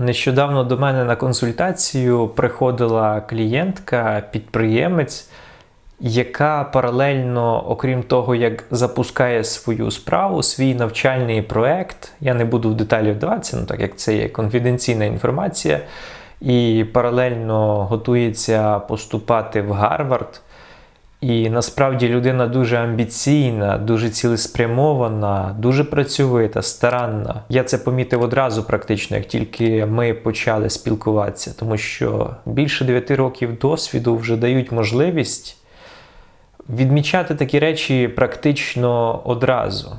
Нещодавно до мене на консультацію приходила клієнтка, підприємець, яка паралельно, окрім того, як запускає свою справу, свій навчальний проект. Я не буду в деталі вдаватися, ну так як це є конфіденційна інформація, і паралельно готується поступати в Гарвард. І насправді людина дуже амбіційна, дуже цілеспрямована, дуже працьовита, старанна. Я це помітив одразу, практично, як тільки ми почали спілкуватися, тому що більше 9 років досвіду вже дають можливість відмічати такі речі практично одразу.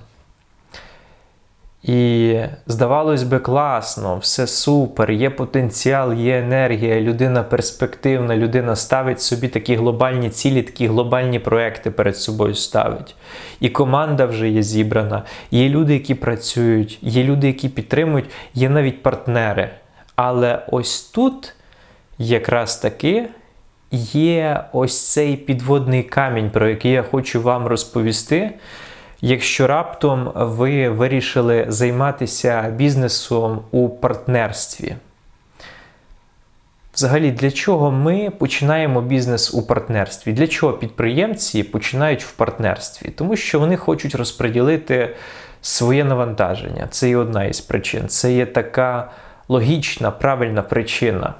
І здавалось би, класно, все супер, є потенціал, є енергія, людина перспективна, людина ставить собі такі глобальні цілі, такі глобальні проекти перед собою ставить. І команда вже є зібрана, є люди, які працюють, є люди, які підтримують, є навіть партнери. Але ось тут якраз таки є ось цей підводний камінь, про який я хочу вам розповісти. Якщо раптом ви вирішили займатися бізнесом у партнерстві, взагалі, для чого ми починаємо бізнес у партнерстві? Для чого підприємці починають в партнерстві? Тому що вони хочуть розподілити своє навантаження. Це є одна із причин. Це є така логічна, правильна причина.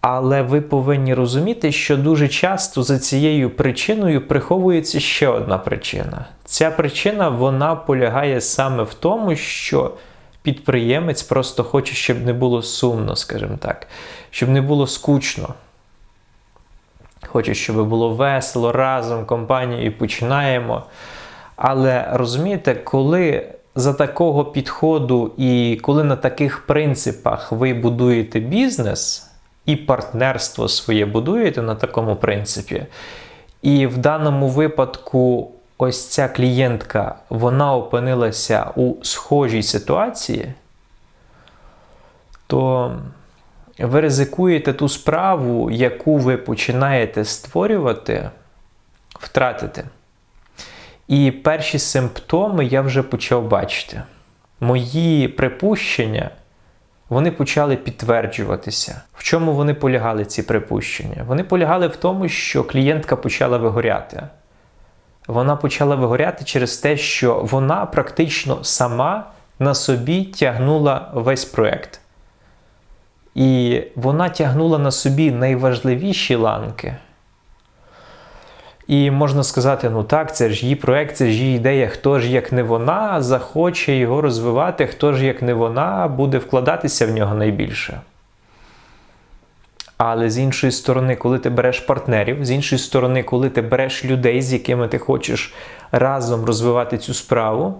Але ви повинні розуміти, що дуже часто за цією причиною приховується ще одна причина. Ця причина вона полягає саме в тому, що підприємець просто хоче, щоб не було сумно, скажімо так, щоб не було скучно. Хоче, щоб було весело разом, компанією починаємо. Але розумієте, коли за такого підходу і коли на таких принципах ви будуєте бізнес і партнерство своє будуєте на такому принципі. І в даному випадку, ось ця клієнтка, вона опинилася у схожій ситуації, то ви ризикуєте ту справу, яку ви починаєте створювати, втратити. І перші симптоми я вже почав бачити. Мої припущення вони почали підтверджуватися. В чому вони полягали, ці припущення? Вони полягали в тому, що клієнтка почала вигоряти. Вона почала вигоряти через те, що вона практично сама на собі тягнула весь проект. І вона тягнула на собі найважливіші ланки. І можна сказати, ну так, це ж її проект, це ж її ідея, хто ж, як не вона, захоче його розвивати, хто ж, як не вона, буде вкладатися в нього найбільше. Але з іншої сторони, коли ти береш партнерів, з іншої сторони, коли ти береш людей, з якими ти хочеш разом розвивати цю справу,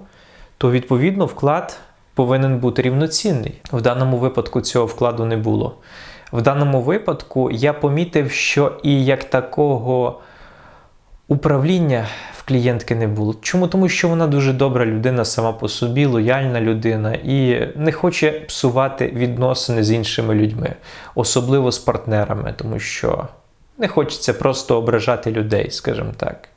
то відповідно вклад повинен бути рівноцінний. В даному випадку цього вкладу не було. В даному випадку я помітив, що і як такого управління в клієнтки не було. Чому? Тому що вона дуже добра людина сама по собі, лояльна людина і не хоче псувати відносини з іншими людьми, особливо з партнерами, тому що не хочеться просто ображати людей, скажімо так.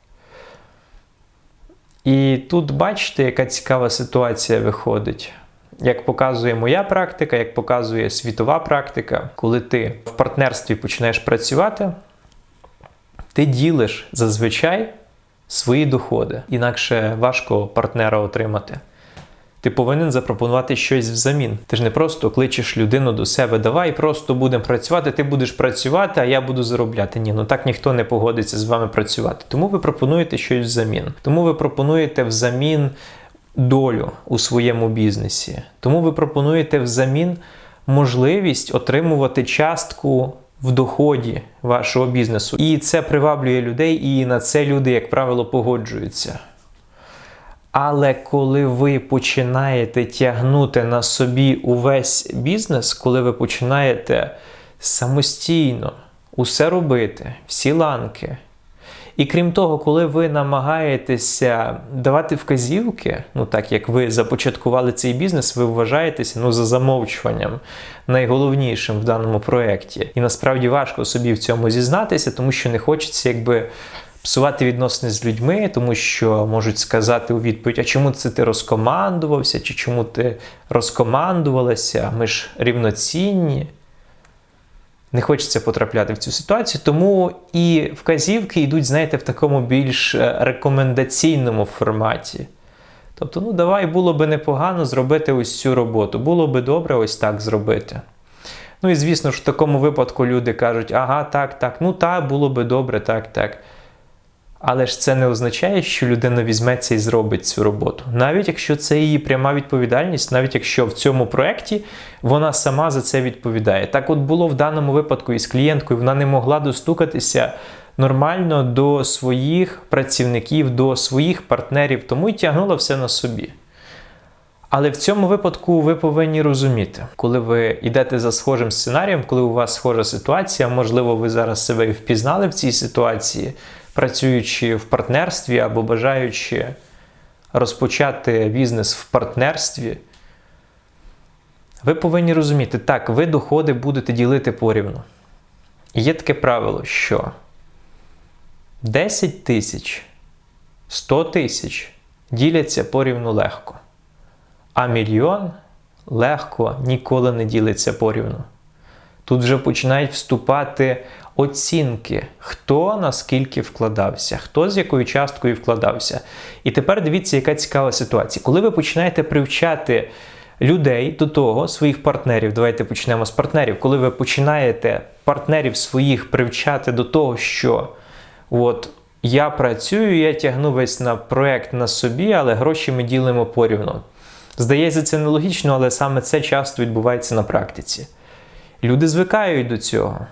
І тут бачите, яка цікава ситуація виходить. Як показує моя практика, як показує світова практика, коли ти в партнерстві починаєш працювати, ти ділиш зазвичай свої доходи, інакше важко партнера отримати. Ти повинен запропонувати щось взамін. Ти ж не просто кличеш людину до себе, давай просто будемо працювати, ти будеш працювати, а я буду заробляти. Ні, ну так ніхто не погодиться з вами працювати. Тому ви пропонуєте щось взамін. Тому ви пропонуєте взамін долю у своєму бізнесі. Тому ви пропонуєте взамін можливість отримувати частку в доході вашого бізнесу. І це приваблює людей, і на це люди, як правило, погоджуються. Але коли ви починаєте тягнути на собі увесь бізнес, коли ви починаєте самостійно усе робити, всі ланки, і крім того, коли ви намагаєтеся давати вказівки, ну так як ви започаткували цей бізнес, ви вважаєтеся ну, за замовчуванням найголовнішим в даному проєкті. І насправді важко собі в цьому зізнатися, тому що не хочеться якби псувати відносини з людьми, тому що можуть сказати у відповідь: а чому це ти розкомандувався, чи чому ти розкомандувалася? Ми ж рівноцінні. Не хочеться потрапляти в цю ситуацію, тому і вказівки йдуть, знаєте, в такому більш е, рекомендаційному форматі. Тобто, ну давай було би непогано зробити ось цю роботу. Було би добре ось так зробити. Ну і звісно ж, в такому випадку люди кажуть, ага, так, так, ну так, було би добре, так, так. Але ж це не означає, що людина візьметься і зробить цю роботу. Навіть якщо це її пряма відповідальність, навіть якщо в цьому проєкті вона сама за це відповідає. Так от було в даному випадку із клієнткою, вона не могла достукатися нормально до своїх працівників, до своїх партнерів, тому й тягнула все на собі. Але в цьому випадку ви повинні розуміти, коли ви йдете за схожим сценарієм, коли у вас схожа ситуація, можливо, ви зараз себе і впізнали в цій ситуації, працюючи в партнерстві або бажаючи розпочати бізнес в партнерстві, ви повинні розуміти, так, ви доходи будете ділити порівну. І є таке правило, що 10 тисяч, 100 тисяч діляться порівну легко. А мільйон легко ніколи не ділиться порівну. Тут вже починають вступати оцінки, хто наскільки вкладався, хто з якою часткою вкладався. І тепер дивіться, яка цікава ситуація. Коли ви починаєте привчати людей до того, своїх партнерів, давайте почнемо з партнерів, коли ви починаєте партнерів своїх привчати до того, що от я працюю, я тягну весь на проект на собі, але гроші ми ділимо порівну. Здається, це нелогічно, але саме це часто відбувається на практиці. Люди звикають до цього.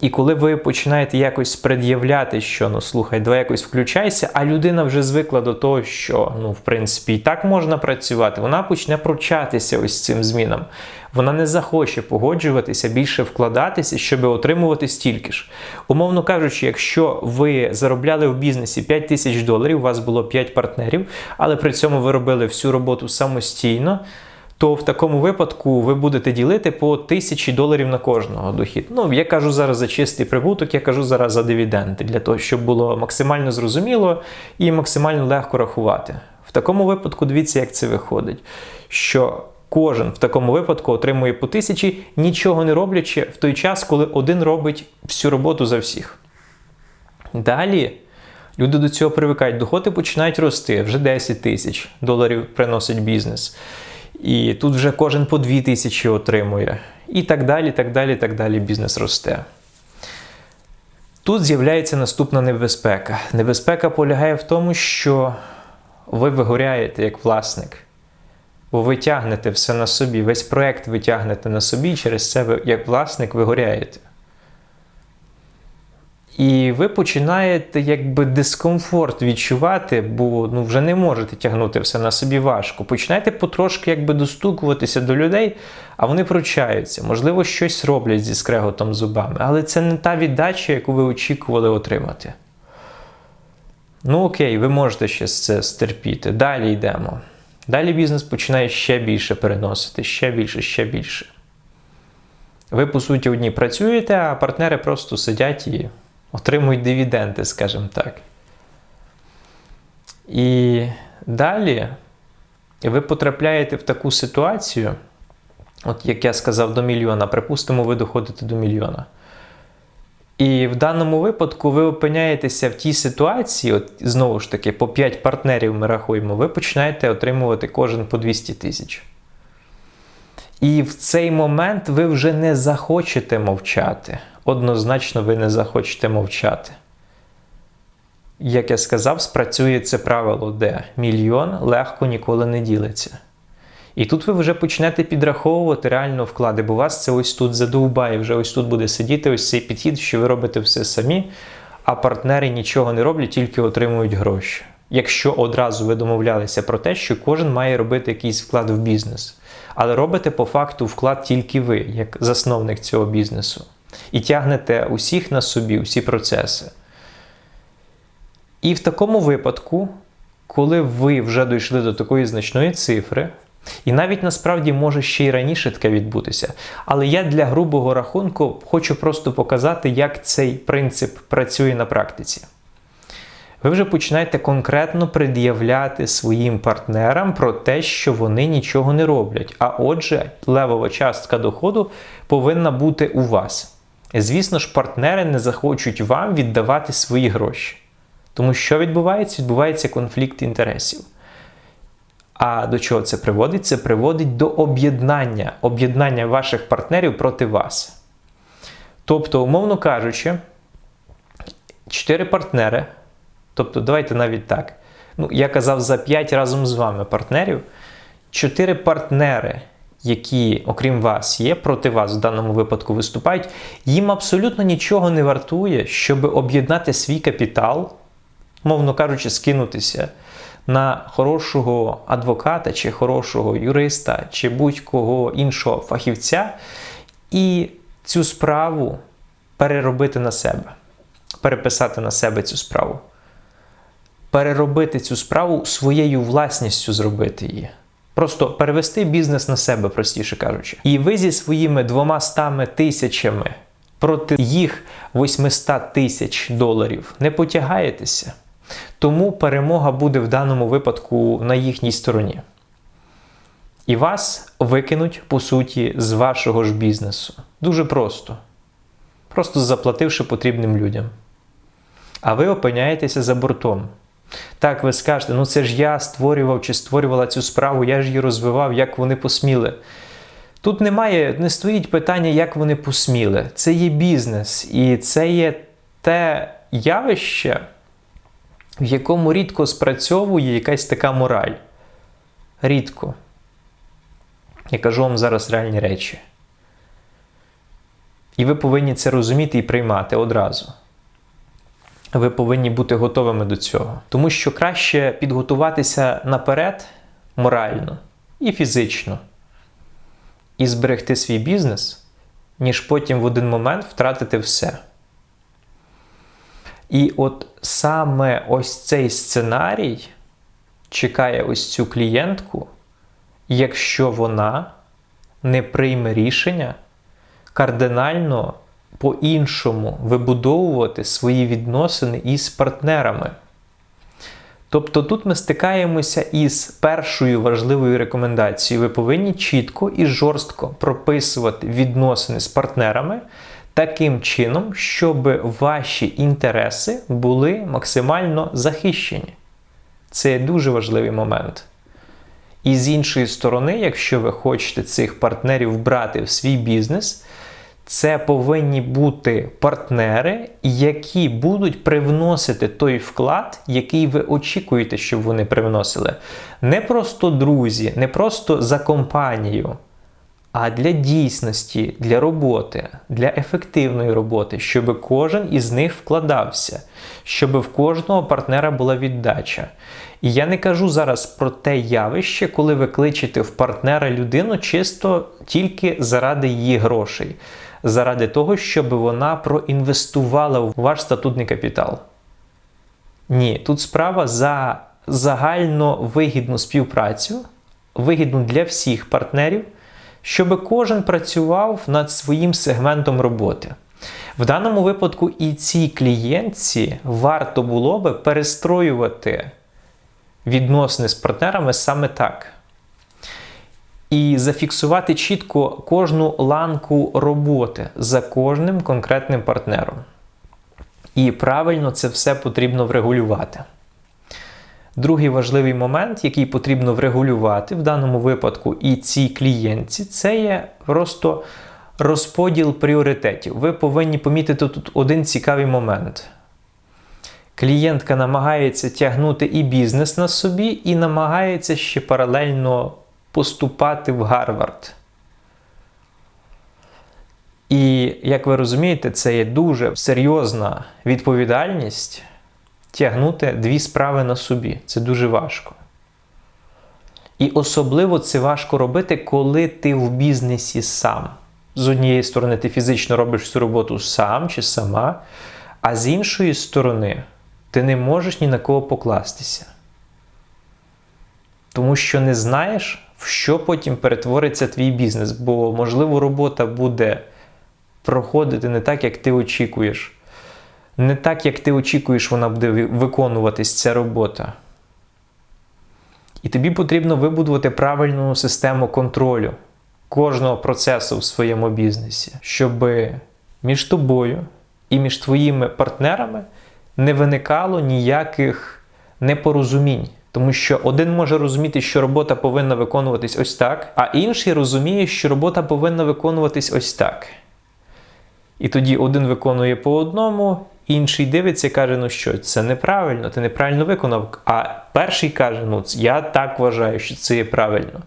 І коли ви починаєте якось пред'являти, що ну слухай, давай якось включайся, а людина вже звикла до того, що ну, в принципі, і так можна працювати, вона почне пручатися ось цим змінам. Вона не захоче погоджуватися, більше вкладатися, щоб отримувати стільки ж. Умовно кажучи, якщо ви заробляли в бізнесі 5 тисяч доларів, у вас було 5 партнерів, але при цьому ви робили всю роботу самостійно то в такому випадку ви будете ділити по тисячі доларів на кожного дохід. Ну, я кажу зараз за чистий прибуток, я кажу зараз за дивіденди, для того, щоб було максимально зрозуміло і максимально легко рахувати. В такому випадку, дивіться, як це виходить. Що кожен в такому випадку отримує по тисячі, нічого не роблячи в той час, коли один робить всю роботу за всіх. Далі. Люди до цього привикають, доходи починають рости, вже 10 тисяч доларів приносить бізнес. І тут вже кожен по 2 тисячі отримує. І так далі, так далі, так далі бізнес росте. Тут з'являється наступна небезпека. Небезпека полягає в тому, що ви вигоряєте як власник, бо ви тягнете все на собі. Весь проект ви тягнете на собі, і через це ви, як власник, вигоряєте. І ви починаєте якби дискомфорт відчувати, бо ну, вже не можете тягнути все на собі важко. Починаєте потрошки якби достукуватися до людей, а вони пручаються. Можливо, щось роблять зі скреготом зубами, але це не та віддача, яку ви очікували отримати. Ну, окей, ви можете ще це стерпіти. Далі йдемо. Далі бізнес починає ще більше переносити, ще більше, ще більше. Ви, по суті, одні працюєте, а партнери просто сидять і отримують дивіденди, скажімо так. І далі ви потрапляєте в таку ситуацію, от як я сказав, до мільйона, припустимо, ви доходите до мільйона. І в даному випадку ви опиняєтеся в тій ситуації, от знову ж таки, по 5 партнерів ми рахуємо, ви починаєте отримувати кожен по 200 тисяч. І в цей момент ви вже не захочете мовчати однозначно ви не захочете мовчати. Як я сказав, спрацює це правило, де мільйон легко ніколи не ділиться. І тут ви вже почнете підраховувати реально вклади, бо вас це ось тут задовбає, вже ось тут буде сидіти ось цей підхід, що ви робите все самі, а партнери нічого не роблять, тільки отримують гроші. Якщо одразу ви домовлялися про те, що кожен має робити якийсь вклад в бізнес. Але робите по факту вклад тільки ви, як засновник цього бізнесу і тягнете усіх на собі, усі процеси. І в такому випадку, коли ви вже дійшли до такої значної цифри, І навіть насправді може ще й раніше таке відбутися. Але я для грубого рахунку хочу просто показати, як цей принцип працює на практиці. Ви вже починаєте конкретно пред'являти своїм партнерам про те, що вони нічого не роблять. А отже, левова частка доходу повинна бути у вас. Звісно ж, партнери не захочуть вам віддавати свої гроші. Тому що відбувається? Відбувається конфлікт інтересів. А до чого це приводить? Це приводить до об'єднання, об'єднання ваших партнерів проти вас. Тобто, умовно кажучи, чотири партнери, тобто, давайте навіть так. Ну, я казав за 5 разом з вами партнерів. Чотири партнери, які, окрім вас, є, проти вас в даному випадку виступають, їм абсолютно нічого не вартує, щоб об'єднати свій капітал, мовно кажучи, скинутися на хорошого адвоката, чи хорошого юриста, чи будь-кого іншого фахівця, і цю справу переробити на себе, переписати на себе цю справу. Переробити цю справу своєю власністю зробити її. Просто перевести бізнес на себе, простіше кажучи. І ви зі своїми 200 тисячами проти їх 800 тисяч доларів не потягаєтеся. Тому перемога буде в даному випадку на їхній стороні. І вас викинуть, по суті, з вашого ж бізнесу. Дуже просто. Просто заплативши потрібним людям. А ви опиняєтеся за бортом. Так, ви скажете, ну це ж я створював чи створювала цю справу, я ж її розвивав, як вони посміли. Тут немає, не стоїть питання, як вони посміли. Це є бізнес, і це є те явище, в якому рідко спрацьовує якась така мораль. Рідко. Я кажу вам зараз реальні речі. І ви повинні це розуміти і приймати одразу. Ви повинні бути готовими до цього. Тому що краще підготуватися наперед морально і фізично, і зберегти свій бізнес, ніж потім в один момент втратити все. І от саме ось цей сценарій чекає ось цю клієнтку, якщо вона не прийме рішення кардинально по-іншому вибудовувати свої відносини із партнерами. Тобто тут ми стикаємося із першою важливою рекомендацією. Ви повинні чітко і жорстко прописувати відносини з партнерами таким чином, щоб ваші інтереси були максимально захищені. Це дуже важливий момент. І з іншої сторони, якщо ви хочете цих партнерів брати в свій бізнес, це повинні бути партнери, які будуть привносити той вклад, який ви очікуєте, щоб вони привносили. Не просто друзі, не просто за компанію, а для дійсності, для роботи, для ефективної роботи, щоб кожен із них вкладався, щоб в кожного партнера була віддача. І я не кажу зараз про те явище, коли ви кличете в партнера людину чисто тільки заради її грошей, заради того, щоб вона проінвестувала в ваш статутний капітал. Ні, тут справа за загально вигідну співпрацю, вигідну для всіх партнерів щоб кожен працював над своїм сегментом роботи. В даному випадку і цій клієнтці варто було би перестроювати відносини з партнерами саме так. І зафіксувати чітко кожну ланку роботи за кожним конкретним партнером. І правильно це все потрібно врегулювати. Другий важливий момент, який потрібно врегулювати в даному випадку і цій клієнтці, це є просто розподіл пріоритетів. Ви повинні помітити тут один цікавий момент. Клієнтка намагається тягнути і бізнес на собі, і намагається ще паралельно поступати в Гарвард. І, як ви розумієте, це є дуже серйозна відповідальність тягнути дві справи на собі. Це дуже важко. І особливо це важко робити, коли ти в бізнесі сам. З однієї сторони, ти фізично робиш цю роботу сам чи сама, а з іншої сторони, ти не можеш ні на кого покластися. Тому що не знаєш, в що потім перетвориться твій бізнес. Бо, можливо, робота буде проходити не так, як ти очікуєш. Не так, як ти очікуєш, вона буде виконуватись ця робота. І тобі потрібно вибудувати правильну систему контролю кожного процесу в своєму бізнесі, щоб між тобою і між твоїми партнерами не виникало ніяких непорозумінь. Тому що один може розуміти, що робота повинна виконуватись ось так, а інший розуміє, що робота повинна виконуватись ось так. І тоді один виконує по одному, інший дивиться і каже, ну що, це неправильно, ти неправильно виконав. А перший каже, ну я так вважаю, що це є правильно.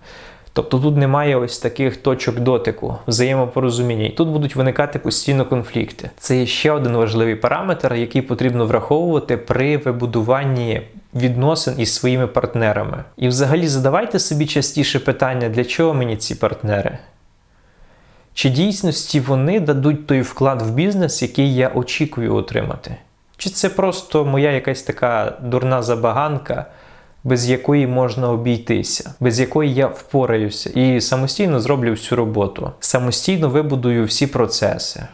Тобто тут немає ось таких точок дотику, взаємопорозуміння. І тут будуть виникати постійно конфлікти. Це є ще один важливий параметр, який потрібно враховувати при вибудуванні відносин із своїми партнерами. І взагалі задавайте собі частіше питання, для чого мені ці партнери? Чи дійсності вони дадуть той вклад в бізнес, який я очікую отримати? Чи це просто моя якась така дурна забаганка, без якої можна обійтися, без якої я впораюся і самостійно зроблю всю роботу, самостійно вибудую всі процеси?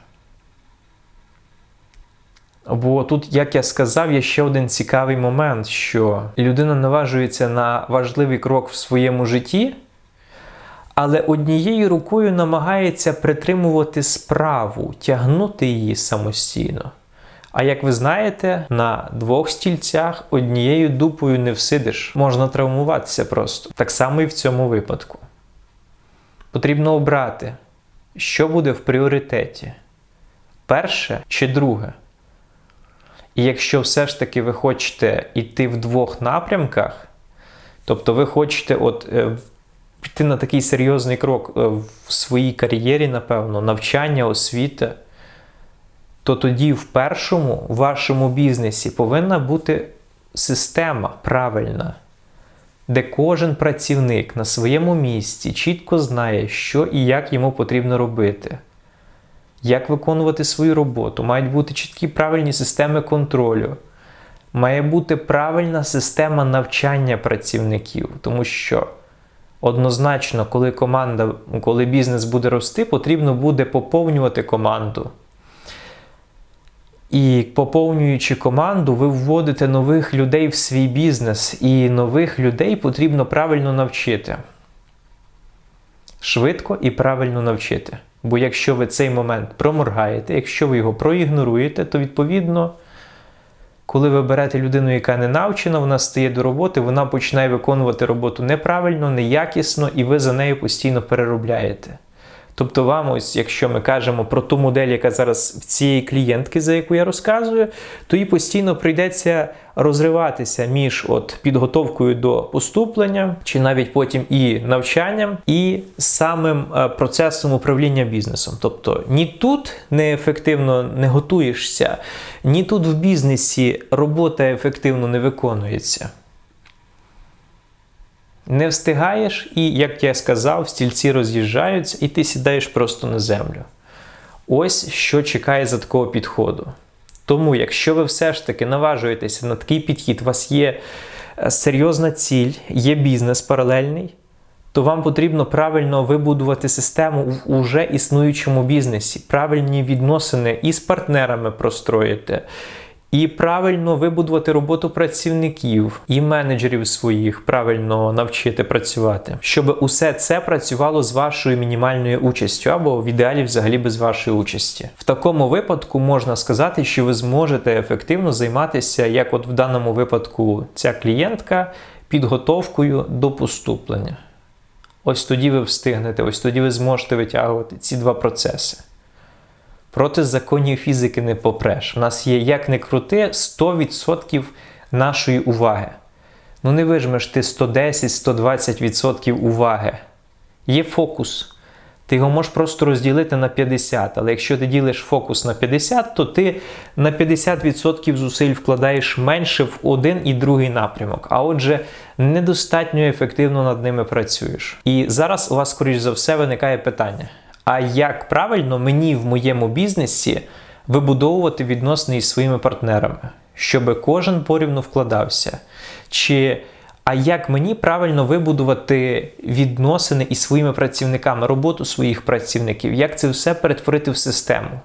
Бо тут, як я сказав, є ще один цікавий момент, що людина наважується на важливий крок в своєму житті але однією рукою намагається притримувати справу, тягнути її самостійно. А як ви знаєте, на двох стільцях однією дупою не всидиш, можна травмуватися просто. Так само і в цьому випадку. Потрібно обрати, що буде в пріоритеті: перше чи друге. І якщо все ж таки ви хочете йти в двох напрямках, тобто ви хочете от е, піти на такий серйозний крок е, в своїй кар'єрі, напевно, навчання, освіти, то тоді в першому вашому бізнесі повинна бути система правильна, де кожен працівник на своєму місці чітко знає, що і як йому потрібно робити. Як виконувати свою роботу, мають бути чіткі правильні системи контролю, має бути правильна система навчання працівників, тому що Однозначно, коли команда, коли бізнес буде рости, потрібно буде поповнювати команду. І поповнюючи команду, ви вводите нових людей в свій бізнес, і нових людей потрібно правильно навчити. Швидко і правильно навчити. Бо якщо ви цей момент проморгаєте, якщо ви його проігноруєте, то відповідно коли ви берете людину, яка не навчена, вона стає до роботи, вона починає виконувати роботу неправильно, неякісно, і ви за нею постійно переробляєте. Тобто, вам, ось, якщо ми кажемо про ту модель, яка зараз в цієї клієнтки, за яку я розказую, то їй постійно прийдеться розриватися між от підготовкою до поступлення, чи навіть потім і навчанням, і самим е, процесом управління бізнесом. Тобто ні тут неефективно не готуєшся, ні тут в бізнесі робота ефективно не виконується. Не встигаєш, і, як я сказав, стільці роз'їжджаються, і ти сідаєш просто на землю. Ось що чекає за такого підходу. Тому, якщо ви все ж таки наважуєтеся на такий підхід, у вас є е, серйозна ціль, є бізнес паралельний, то вам потрібно правильно вибудувати систему в уже існуючому бізнесі, правильні відносини із партнерами простроїти і правильно вибудувати роботу працівників і менеджерів своїх, правильно навчити працювати, щоб усе це працювало з вашою мінімальною участю, або в ідеалі взагалі без вашої участі. В такому випадку можна сказати, що ви зможете ефективно займатися, як от в даному випадку, ця клієнтка підготовкою до поступлення. Ось тоді ви встигнете, ось тоді ви зможете витягувати ці два процеси. Проти законів фізики не попреш. У нас є, як не крути, 100% нашої уваги. Ну, не вижмеш ти 110-120% уваги. Є фокус. Ти його можеш просто розділити на 50, але якщо ти ділиш фокус на 50, то ти на 50% зусиль вкладаєш менше в один і другий напрямок. А отже, недостатньо ефективно над ними працюєш. І зараз у вас, скоріш за все, виникає питання а як правильно мені в моєму бізнесі вибудовувати відносини із своїми партнерами, щоб кожен порівну вкладався. Чи а як мені правильно вибудувати відносини із своїми працівниками, роботу своїх працівників, як це все перетворити в систему.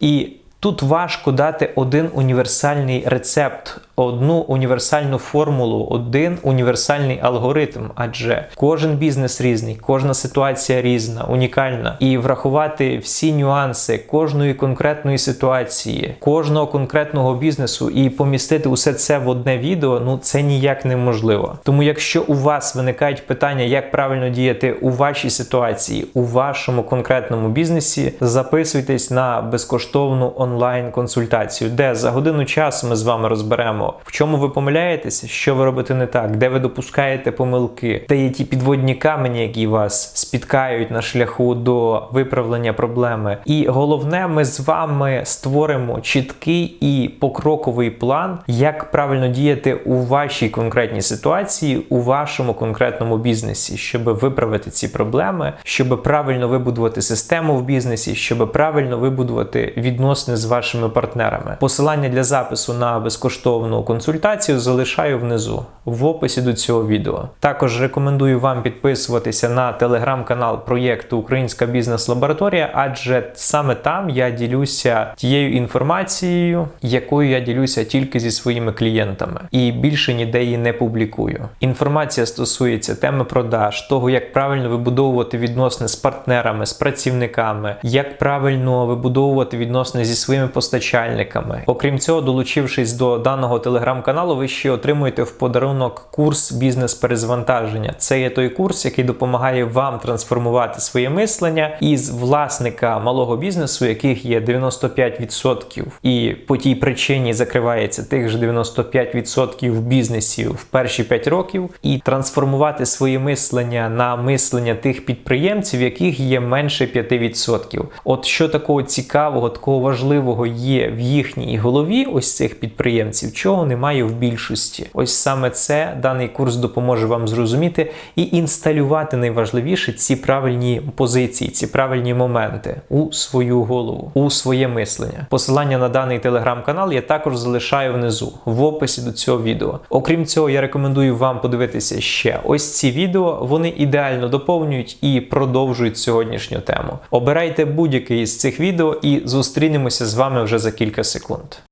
І тут важко дати один універсальний рецепт, одну універсальну формулу, один універсальний алгоритм, адже кожен бізнес різний, кожна ситуація різна, унікальна. І врахувати всі нюанси кожної конкретної ситуації, кожного конкретного бізнесу і помістити усе це в одне відео, ну це ніяк неможливо. Тому, якщо у вас виникають питання, як правильно діяти у вашій ситуації, у вашому конкретному бізнесі, записуйтесь на безкоштовну онлайн-консультацію, де за годину часу ми з вами розберемо, в чому ви помиляєтеся, що ви робите не так, де ви допускаєте помилки, де є ті підводні камені, які вас спіткають на шляху до виправлення проблеми. І головне, ми з вами створимо чіткий і покроковий план, як правильно діяти у вашій конкретній ситуації, у вашому конкретному бізнесі, щоб виправити ці проблеми, щоб правильно вибудувати систему в бізнесі, щоб правильно вибудувати відносини з вашими партнерами. Посилання для запису на безкоштовну консультацію залишаю внизу в описі до цього відео. Також рекомендую вам підписуватися на телеграм-канал проєкту Українська бізнес-лабораторія, адже саме там я ділюся тією інформацією, якою я ділюся тільки зі своїми клієнтами, і більше ніде її не публікую. Інформація стосується теми продаж, того, як правильно вибудовувати відносини з партнерами, з працівниками, як правильно вибудовувати відносини зі своїми постачальниками. Окрім цього, долучившись до даного телеграм-каналу, ви ще отримуєте в подарунок курс бізнес-перезвантаження. Це є той курс, який допомагає вам трансформувати своє мислення із власника малого бізнесу, яких є 95%, і по тій причині закривається тих ж 95% бізнесів в перші 5 років, і трансформувати своє мислення на мислення тих підприємців, яких є менше 5%. От що такого цікавого, такого важливого є в їхній голові, ось цих підприємців, чого немає в більшості. Ось саме це даний курс допоможе вам зрозуміти і інсталювати найважливіше ці правильні позиції, ці правильні моменти у свою голову, у своє мислення. Посилання на даний телеграм-канал я також залишаю внизу в описі до цього відео. Окрім цього, я рекомендую вам подивитися ще ось ці відео. Вони ідеально доповнюють і продовжують сьогоднішню тему. Обирайте будь-який із цих відео і зустрінемося з вами вже за кілька секунд.